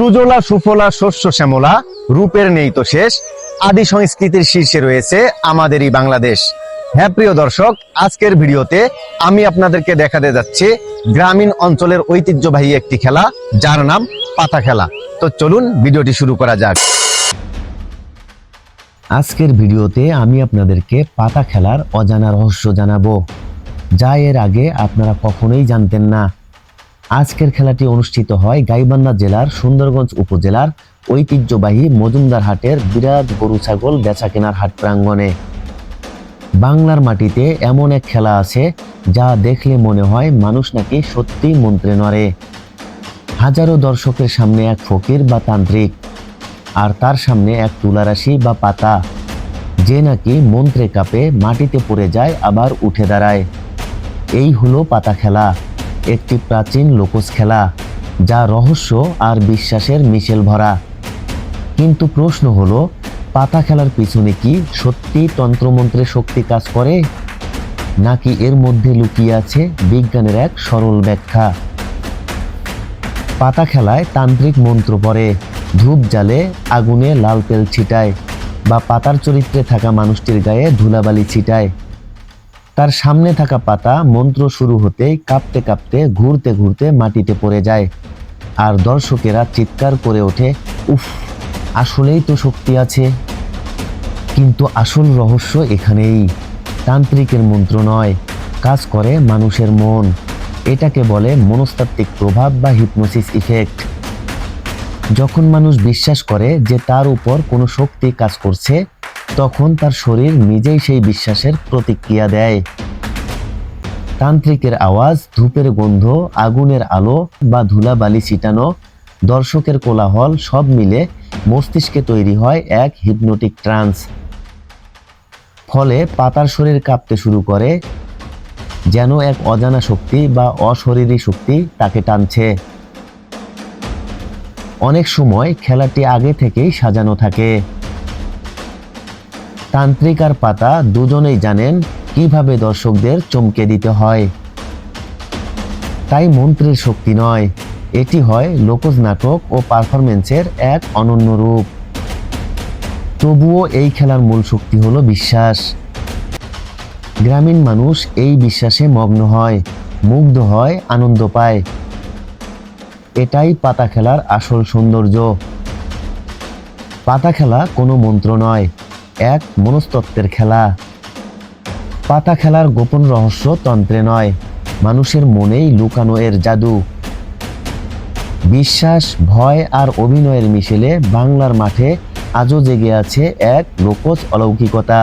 সুজলা সুফলা শস্য শ্যামলা, রূপের নেই তো শেষ। আদি সংস্কৃতির শীর্ষে রয়েছে আমাদেরই বাংলাদেশ। হ্যাঁ প্রিয় দর্শক, আজকের ভিডিওতে আমি আপনাদেরকে দেখাতে যাচ্ছি গ্রামীণ অঞ্চলের ঐতিহ্যবাহী একটি খেলা, যার নাম পাতা খেলা। তো চলুন ভিডিওটি শুরু করা যাক। আজকের ভিডিওতে আমি আপনাদেরকে পাতা খেলার অজানা রহস্য জানাব। যা এর আগে আপনারা কখনোই জানতেন না। আজকের খেলাটি অনুষ্ঠিত হয় গাইবান্ধা জেলার সুন্দরগঞ্জ উপজেলার ঐতিহ্যবাহী মজুমদার হাটের বিরাট গরু ছাগল বেচা কেনার হাট প্রাঙ্গণে। বাংলার মাটিতে এমন এক খেলা আছে যা দেখলে মনে হয় মানুষ নাকি সত্যি মন্ত্রে নড়ে। হাজারো দর্শকের সামনে এক ফকির বা তান্ত্রিক, আর তার সামনে এক তুলারাশি বা পাতা, যে নাকি মন্ত্রে কাপে, মাটিতে পড়ে যায়, আবার উঠে দাঁড়ায়। এই হলো পাতা খেলা। একটি প্রাচীন লোকজ খেলা, যা রহস্য আর বিশ্বাসের মিশেল ভরা। কিন্তু প্রশ্ন হলো, পাতা খেলার পিছনে কি সত্যি তন্ত্রমন্ত্রের শক্তি কাজ করে? নাকি এর মধ্যে লুকিয়ে আছে বিজ্ঞানের এক সরল ব্যাখ্যা? পাতা খেলায় তান্ত্রিক মন্ত্র পড়ে, ধূপ জালে আগুনে লাল তেল ছিটায়, বা পাতার চরিত্রে থাকা মানুষটির গায়ে ধুলাবালি ছিটায়। তার সামনে থাকা পাতা মন্ত্র শুরু হতেই কাঁপতে কাঁপতে ঘুরতে ঘুরতে মাটিতে পড়ে যায়। আর দর্শকেরা চিৎকার করে ওঠে, উফ, আসলেই তো শক্তি আছে। কিন্তু আসল রহস্য এখানেই। তান্ত্রিকের মন্ত্র নয়, কাজ করে মানুষের মন। এটাকে বলে মনস্তাত্ত্বিক প্রভাব বা হিপনোসিস ইফেক্ট। যখন মানুষ বিশ্বাস করে যে তার উপর কোনো শক্তি কাজ করছে তখন তার শরীর নিজেই সেই বিশ্বাসের প্রতিক্রিয়া দেয়। তান্ত্রিকের আওয়াজ, ধূপের গন্ধ, আগুনের আলো বা ধুলাবালি ছিটানো, দর্শকের কোলাহল সব মিলে মস্তিষ্কে তৈরি হয় এক হিপনোটিক ট্রান্স ফলে পাতার শরীর কাঁপতে শুরু করে, যেন এক অজানা শক্তি বা অশরীরী শক্তি তাকে টানছে। অনেক সময় খেলাটি আগে থেকেই সাজানো থাকে। তান্ত্রিক আর পাতা দুজনেই জানেন কীভাবে দর্শকদের চমকে দিতে হয়। তাই মন্ত্রের শক্তি নয়। এটি হয় লোকজ নাটক ও পারফরমেন্সের এক অনন্য রূপ। তবুও এই খেলার মূল শক্তি হলো বিশ্বাস। গ্রামীণ মানুষ এই বিশ্বাসে মগ্ন হয়, মুগ্ধ হয়, আনন্দ পায়। এটাই পাতা খেলার আসল সৌন্দর্য। পাতা খেলা কোনো মন্ত্র নয় এক মনস্তত্ত্বের খেলা। পাতা খেলার গোপন রহস্য তন্ত্রে নয়, মানুষের মনেই লুকানো এর জাদু। বিশ্বাস, ভয় আর অভিনয়ের মিশেলে বাংলার মাঠে আজও জেগে আছে এক লোকজ অলৌকিকতা।